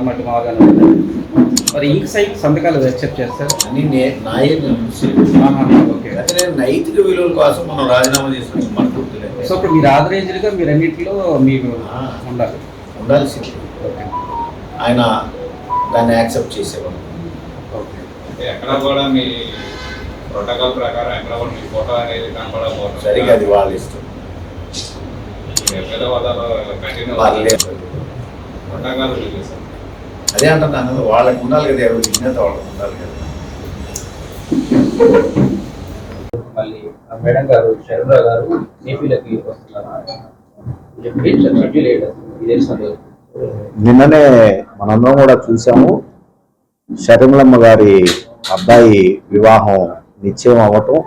Format ఉంది మరి ఈ సైట్ సంతకాలు యాక్సెప్ట్ చేస్తారు? అన్ని నే- నాయే నిర్మించేది. ఆహా, ఓకే. అయితే నేను నైతిక విలువల కోసం మనం రాజీనామా చేసుకుని మనకుంటుంది సో ఇప్పుడు మీరు ఆథరైజ్డ్గా మీరు అన్నింటిలో మీరు. ఉండాలి ఉండాల్సింది ఓకే. ఆయన దాన్ని యాక్సెప్ట్ చేసేవాడు. ఓకే. ఎక్కడ కూడా మీ ప్రోటోకాల్ ప్రకారం ఎక్కడ కూడా మీ ఫోటో అనేది కనపడకపోవడం. సరిగా అది వాళ్ళ ఇష్టం. Continue protocol. అదే అంటున్నాను వాళ్ళకి ఉండాలి కదా ఎవరు విజ్ఞత వాళ్ళకి ఉండాలి కదా. మళ్ళీ ఆ మేడం గారు శర్మ గారు ఏపీలోకి వస్తున్నారు? చెప్పి షెడ్యూల్ వేయడం ఇది తెలిసిన నిన్ననే మనందరం కూడా చూసాము. శర్మిలమ్మ గారి అబ్బాయి వివాహం నిశ్చయం అవ్వటం.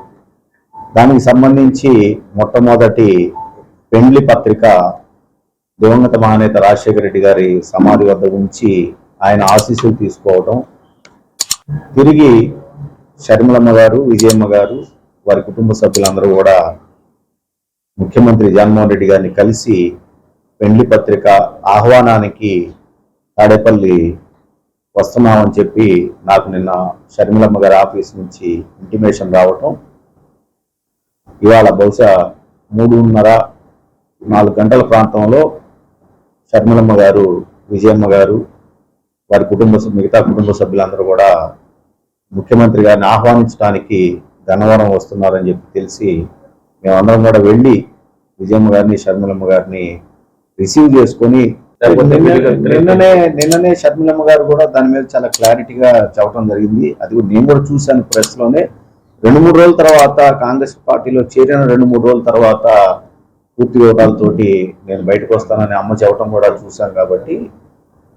దానికి సంబంధించి మొట్టమొదటి పెండ్లి పత్రిక దివంగత మహానేత రాజశేఖర రెడ్డి గారి సమాధి వద్ద ఉంచి ఆయన ఆశీస్సులు తీసుకోవటం. తిరిగి శర్మిలమ్మ గారు విజయమ్మ గారు వారి కుటుంబ సభ్యులందరూ కూడా ముఖ్యమంత్రి జగన్మోహన్ రెడ్డి గారిని కలిసి పెండ్లి పత్రిక ఆహ్వానానికి తాడేపల్లి వస్తున్నామని చెప్పి నాకు నిన్న షర్మిలమ్మ గారి ఆఫీస్ నుంచి ఇంటిమేషన్ రావటం. ఇవాళ బహుశా మూడున్నర నాలుగు గంటల ప్రాంతంలో షర్మిలమ్మ గారు విజయమ్మ గారు వారి కుటుంబ మిగతా కుటుంబ సభ్యులందరూ కూడా ముఖ్యమంత్రి గారిని ఆహ్వానించడానికి గన్నవరం వస్తున్నారని చెప్పి తెలిసి మేమందరం కూడా వెళ్ళి విజయమ్మ గారిని షర్మిలమ్మ గారిని రిసీవ్ చేసుకొని నిన్న- నిన్ననే నిన్ననే షర్మిలమ్మ గారు కూడా దాని మీద చాలా క్లారిటీగా చెప్పడం జరిగింది. అది కూడా నేను కూడా చూశాను ప్రెస్లోనే. రెండు మూడు రోజుల తర్వాత కాంగ్రెస్ పార్టీలో చేరిన రెండు మూడు రోజుల తర్వాత పూర్తి వివరాలతోటి నేను బయటకు వస్తానని అమ్మ చెప్పడం కూడా చూశాను కాబట్టి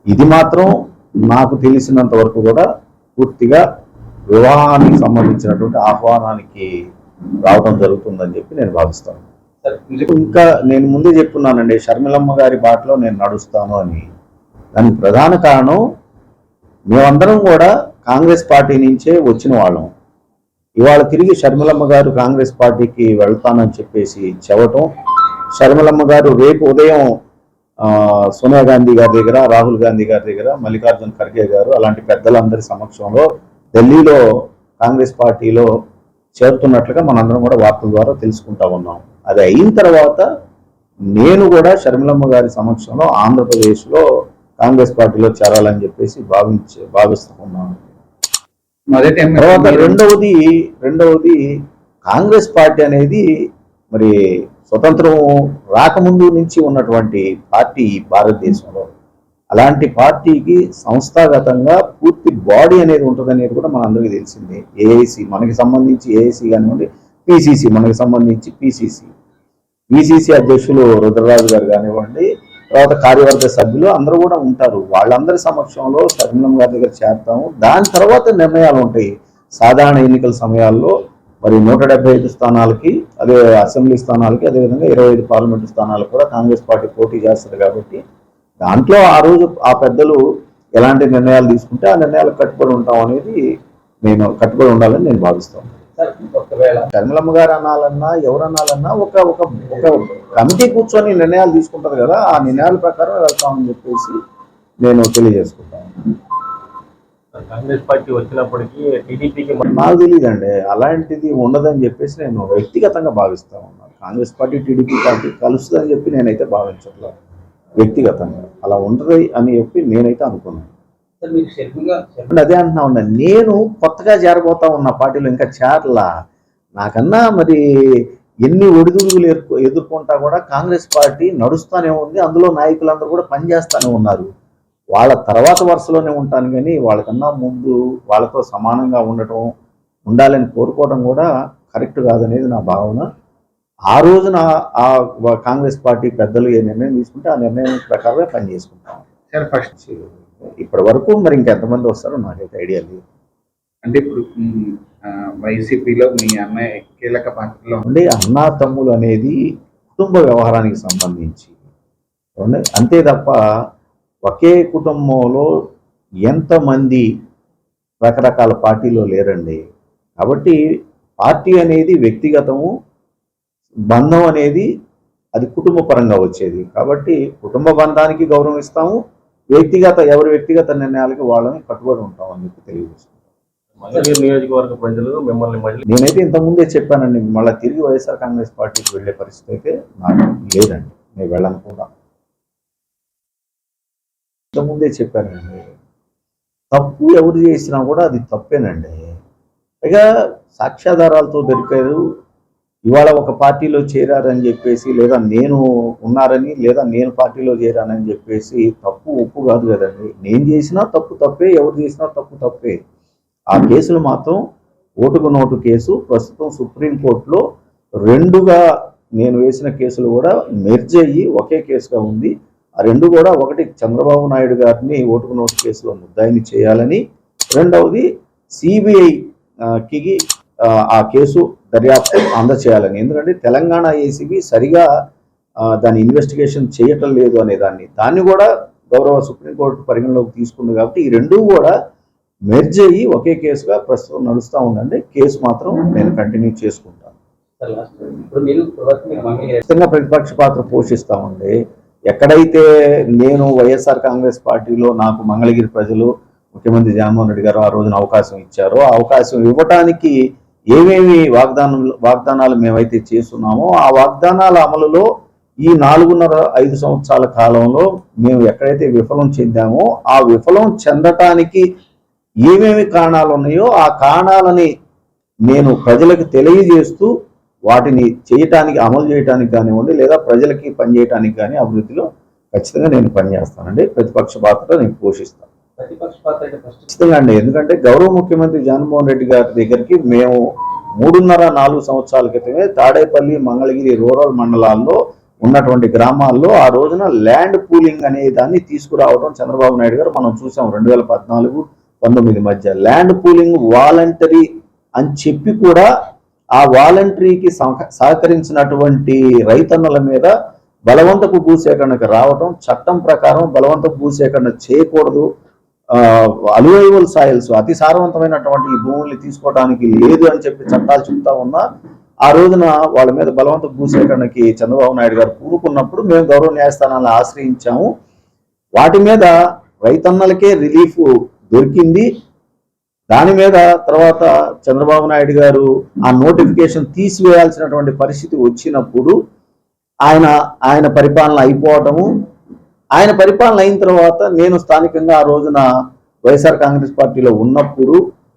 ఇది మాత్రం నాకు తెలిసినంత వరకు కూడా పూర్తిగా వివాహానికి సంబంధించినటువంటి ఆహ్వానానికి రావడం జరుగుతుందని చెప్పి నేను భావిస్తాను. ఇంకా నేను ముందే చెప్పున్నానండి షర్మిలమ్మ గారి బాటలో నేను నడుస్తాను అని. దానికి ప్రధాన కారణం మేమందరం కూడా కాంగ్రెస్ పార్టీ నుంచే వచ్చిన వాళ్ళం. ఇవాళ తిరిగి షర్మిలమ్మ గారు కాంగ్రెస్ పార్టీకి వెళ్తానని చెప్పేసి చెప్పటం షర్మిలమ్మ గారు రేపు ఉదయం సోనియా గాంధీ గారి దగ్గర రాహుల్ గాంధీ గారి దగ్గర మల్లికార్జున్ ఖర్గే గారు అలాంటి పెద్దలందరి సమక్షంలో ఢిల్లీలో కాంగ్రెస్ పార్టీలో చేరుతున్నట్లుగా మనందరం కూడా వార్తల ద్వారా తెలుసుకుంటా ఉన్నాం. అది అయిన తర్వాత నేను కూడా షర్మిలమ్మ గారి సమక్షంలో ఆంధ్రప్రదేశ్లో కాంగ్రెస్ పార్టీలో చేరాలని చెప్పేసి భావించి భావిస్తూ ఉన్నాను తర్వాత రెండవది రెండవది కాంగ్రెస్ పార్టీ అనేది మరి స్వతంత్రం రాకముందు నుంచి ఉన్నటువంటి పార్టీ భారతదేశంలో. అలాంటి పార్టీకి సంస్థాగతంగా పూర్తి బాడీ అనేది ఉంటుంది అనేది కూడా మనందరికీ తెలిసిందే. ఏఐసి మనకి సంబంధించి ఏఐసి కానివ్వండి పిసిసి మనకి సంబంధించి పిసిసి. పిసిసి అధ్యక్షులు రుద్రరాజు గారు కానివ్వండి తర్వాత కార్యవర్గ సభ్యులు అందరూ కూడా ఉంటారు. వాళ్ళందరి సమక్షంలో శర్మిలం గారి దగ్గర చేరుతాము. దాని తర్వాత నిర్ణయాలు ఉంటాయి. సాధారణ ఎన్నికల సమయాల్లో మరి నూట డెబ్బై ఐదు స్థానాలకి అదే అసెంబ్లీ స్థానాలకి అదేవిధంగా ఇరవై ఐదు పార్లమెంటు స్థానాలకు కూడా కాంగ్రెస్ పార్టీ పోటీ చేస్తుంది కాబట్టి దాంట్లో ఆ రోజు ఆ పెద్దలు ఎలాంటి నిర్ణయాలు తీసుకుంటే ఆ నిర్ణయాలకు కట్టుబడి ఉంటాం అనేది నేను కట్టుబడి ఉండాలని నేను భావిస్తాను సార్, ఒకవేళ షర్మిలమ్మ గారు అనాలన్నా ఎవరు అనాలన్నా ఒక ఒక ఒక కమిటీ కూర్చొని నిర్ణయాలు తీసుకుంటారు కదా ఆ నిర్ణయాల ప్రకారం వెళ్తామని చెప్పేసి నేను తెలియజేసుకుంటాను. కాంగ్రెస్ పార్టీ వచ్చినప్పటికీ టీడీపీకి నాకు తెలియదండి అలాంటిది ఉండదని చెప్పేసి నేను వ్యక్తిగతంగా భావిస్తా ఉన్నాను కాంగ్రెస్ పార్టీ టీడీపీ పార్టీ కలుస్తుందని చెప్పి నేనైతే భావించట్లేదు వ్యక్తిగతంగా. అలా ఉండదు అని చెప్పి నేనైతే అనుకున్నాను. అదే అంటున్నా ఉన్నా నేను కొత్తగా చేరబోతా ఉన్న పార్టీలో ఇంకా చేరలా. నాకన్నా మరి ఎన్ని ఒడిదుడుగులు ఎదుర్కొ- ఎదుర్కొంటా కూడా కాంగ్రెస్ పార్టీ నడుస్తూనే ఉంది. అందులో నాయకులందరూ కూడా పనిచేస్తూనే ఉన్నారు. వాళ్ళ తర్వాత వరుసలోనే ఉంటాను కానీ వాళ్ళకన్నా ముందు వాళ్ళతో సమానంగా ఉండటం ఉండాలని కోరుకోవడం కూడా కరెక్ట్ కాదనేది నా భావన. ఆ రోజున ఆ కాంగ్రెస్ పార్టీ పెద్దలు ఏ నిర్ణయం తీసుకుంటే ఆ నిర్ణయం ప్రకారమే పని చేసుకుంటాం. సార్ ఫస్ట్ ఇప్పటి వరకు మరి ఇంకెంతమంది వస్తారో నాకైతే ఐడియా లేదు. అంటే ఇప్పుడు వైసీపీలో మీ అన్నయ్య కీలక పాత్రలో అంటే అన్నా తమ్ములు అనేది కుటుంబ వ్యవహారానికి సంబంధించి? అంతే తప్ప ఒకే కుటుంబంలో ఎంతమంది రకరకాల పార్టీలో లేరండి. కాబట్టి పార్టీ అనేది వ్యక్తిగతము బంధం అనేది అది కుటుంబ పరంగా వచ్చేది. కాబట్టి కుటుంబ బంధానికి గౌరవం ఇస్తాము వ్యక్తిగత ఎవరి వ్యక్తిగత నిర్ణయాలకి వాళ్ళని కట్టుబడి ఉంటామని చెప్పి మంగళగిరి నియోజకవర్గ ప్రజలు మిమ్మల్ని నేనైతే ఇంతకుముందే చెప్పానండి మళ్ళీ తిరిగి వైఎస్ఆర్ కాంగ్రెస్ పార్టీకి వెళ్ళే పరిస్థితి అయితే నాకు లేదండి. నేను వెళ్ళను కూడా. ఇంతకుముందే చెప్పానండి తప్పు ఎవరు చేసినా కూడా అది తప్పేనండి. పైగా సాక్ష్యాధారాలతో దొరికారు. ఇవాళ ఒక పార్టీలో చేరారని చెప్పేసి లేదా నేను ఉన్నారని లేదా నేను పార్టీలో చేరానని చెప్పేసి తప్పు ఒప్పు కాదు కదండి. నేను చేసినా తప్పు తప్పే ఎవరు చేసినా తప్పు తప్పే. ఆ కేసులు మాత్రం ఓటుకు నోటు కేసు. ప్రస్తుతం సుప్రీంకోర్టులో రెండుగా నేను వేసిన కేసులు కూడా మెర్జ్ అయ్యి ఒకే కేసుగా ఉంది. ఆ రెండు కూడా ఒకటి చంద్రబాబు నాయుడు గారిని ఓటుకు నోటు కేసులో ముద్దాయిని చేయాలని రెండవది సిబిఐకి ఆ కేసు దర్యాప్తు అందచేయాలని. ఎందుకంటే తెలంగాణ ఏసీబీ సరిగా దాని ఇన్వెస్టిగేషన్ చేయటం లేదు అనే దాన్ని. దాన్ని కూడా గౌరవ సుప్రీంకోర్టు పరిగణలోకి తీసుకుంది కాబట్టి ఈ రెండు కూడా మెర్జ్ అయ్యి ఒకే కేసుగా ప్రస్తుతం నడుస్తూ ఉందండి కేసు మాత్రం నేను కంటిన్యూ చేసుకుంటాను. ఖచ్చితంగా ప్రతిపక్ష పాత్ర పోషిస్తామండి ఎక్కడైతే నేను వైఎస్ఆర్ కాంగ్రెస్ పార్టీలో నాకు మంగళగిరి ప్రజలు ముఖ్యమంత్రి జగన్మోహన్ రెడ్డి గారు ఆ రోజున అవకాశం ఇచ్చారో ఆ అవకాశం ఇవ్వటానికి ఏమేమి వాగ్దానం వాగ్దానాలు మేమైతే చేస్తున్నామో ఆ వాగ్దానాల అమలులో ఈ నాలుగున్నర ఐదు సంవత్సరాల కాలంలో మేము ఎక్కడైతే విఫలం చెందామో ఆ విఫలం చెందటానికి ఏమేమి కారణాలు ఉన్నాయో ఆ కారణాలని నేను ప్రజలకు తెలియజేస్తూ వాటిని చేయటానికి అమలు చేయటానికి కానివ్వండి లేదా ప్రజలకి పనిచేయటానికి కానీ అభివృద్ధిలో ఖచ్చితంగా నేను పనిచేస్తానండి ప్రతిపక్ష పాత్ర నేను పోషిస్తాను. ప్రతిపక్ష పాత్ర ఖచ్చితంగా అండి. ఎందుకంటే గౌరవ ముఖ్యమంత్రి జగన్మోహన్ రెడ్డి గారి దగ్గరికి మేము మూడున్నర నాలుగు సంవత్సరాల క్రితమే తాడేపల్లి మంగళగిరి రూరల్ మండలాల్లో ఉన్నటువంటి గ్రామాల్లో ఆ రోజున ల్యాండ్ పూలింగ్ అనే దాన్ని తీసుకురావడం చంద్రబాబు నాయుడు గారు మనం చూసాం రెండు వేల పద్నాలుగు పంతొమ్మిది మధ్య. ల్యాండ్ పూలింగ్ వాలంటరీ అని చెప్పి కూడా ఆ వాలంటరీకి సహకరించినటువంటి రైతన్నుల మీద బలవంతపు భూసేకరణకు రావటం చట్టం ప్రకారం బలవంతపు భూసేకరణ చేయకూడదు. అలువైవల్ సాయిల్స్ అతి సారవంతమైనటువంటి ఈ భూముల్ని తీసుకోవడానికి లేదు అని చెప్పి చట్టాలు చెప్తా ఉన్నా ఆ రోజున వాళ్ళ మీద బలవంత భూసేకరణకి చంద్రబాబు నాయుడు గారు కూరుకున్నప్పుడు మేము గౌరవ న్యాయస్థానాలను ఆశ్రయించాము. వాటి మీద రైతన్నలకే రిలీఫ్ దొరికింది. దాని మీద తర్వాత చంద్రబాబు నాయుడు గారు ఆ నోటిఫికేషన్ తీసివేయాల్సినటువంటి పరిస్థితి వచ్చినప్పుడు ఆయన ఆయన పరిపాలన అయిపోవటము. ఆయన పరిపాలన అయిన తర్వాత నేను స్థానికంగా ఆ రోజున వైఎస్ఆర్ కాంగ్రెస్ పార్టీలో ఉన్నప్పుడు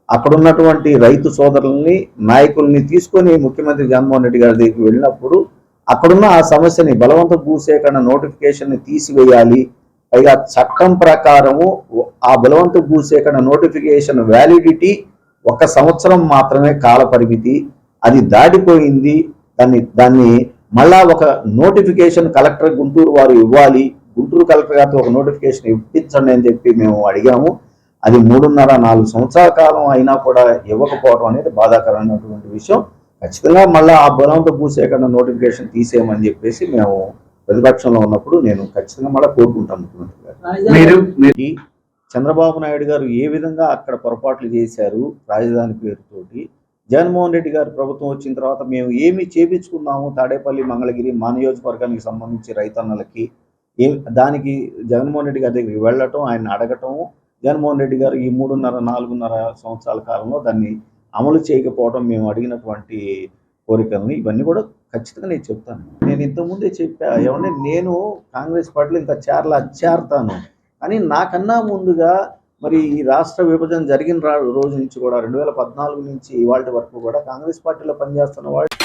అక్కడున్నటువంటి రైతు సోదరుల్ని నాయకుల్ని తీసుకొని ముఖ్యమంత్రి జగన్మోహన్ రెడ్డి గారి దగ్గరికి వెళ్ళినప్పుడు అక్కడున్న ఆ సమస్యని బలవంత భూసేకరణ నోటిఫికేషన్ని తీసివేయాలి. పైగా చట్టం ప్రకారము ఆ బలవంత భూసేకరణ నోటిఫికేషన్ వ్యాలిడిటీ ఒక సంవత్సరం మాత్రమే కాల పరిమితి. అది దాటిపోయింది. దాన్ని దాన్ని మళ్ళా ఒక నోటిఫికేషన్ కలెక్టర్ గుంటూరు వారు ఇవ్వాలి. గుంటూరు కలెక్టర్ గారితో ఒక నోటిఫికేషన్ ఇప్పించండి అని చెప్పి మేము అడిగాము. అది మూడున్నర నాలుగు సంవత్సరాల కాలం అయినా కూడా ఇవ్వకపోవడం అనేది బాధాకరమైనటువంటి విషయం. ఖచ్చితంగా మళ్ళీ ఆ బలవంత భూసేకరణ నోటిఫికేషన్ తీసేయమని చెప్పేసి మేము ప్రతిపక్షంలో ఉన్నప్పుడు నేను ఖచ్చితంగా మళ్ళీ కోరుకుంటాను ముఖ్యమంత్రి గారు. మీరు ఈ చంద్రబాబు నాయుడు గారు ఏ విధంగా అక్కడ పొరపాట్లు చేశారు రాజధాని పేరుతోటి? జగన్మోహన్ రెడ్డి గారు ప్రభుత్వం వచ్చిన తర్వాత మేము ఏమి చేపించుకున్నాము? తాడేపల్లి మంగళగిరి మా నియోజకవర్గానికి సంబంధించి రైతన్నలకి ఏం దానికి జగన్మోహన్ రెడ్డి గారి దగ్గరికి వెళ్ళటం ఆయన అడగటం జగన్మోహన్ రెడ్డి గారు ఈ మూడున్నర నాలుగున్నర సంవత్సరాల కాలంలో దాన్ని అమలు చేయకపోవడం మేము అడిగినటువంటి కోరికలని ఇవన్నీ కూడా ఖచ్చితంగా నేను చెప్తాను. నేను ఇంతకుముందే చెప్పా ఏమంటే నేను కాంగ్రెస్ పార్టీలో ఇంకా చేరలా చేరతాను. కానీ నాకన్నా ముందుగా మరి ఈ రాష్ట్ర విభజన జరిగిన రా- రోజు నుంచి కూడా రెండు వేల పద్నాలుగు నుంచి ఇవాళ వరకు కూడా కాంగ్రెస్ పార్టీలో పనిచేస్తున్న వాళ్ళు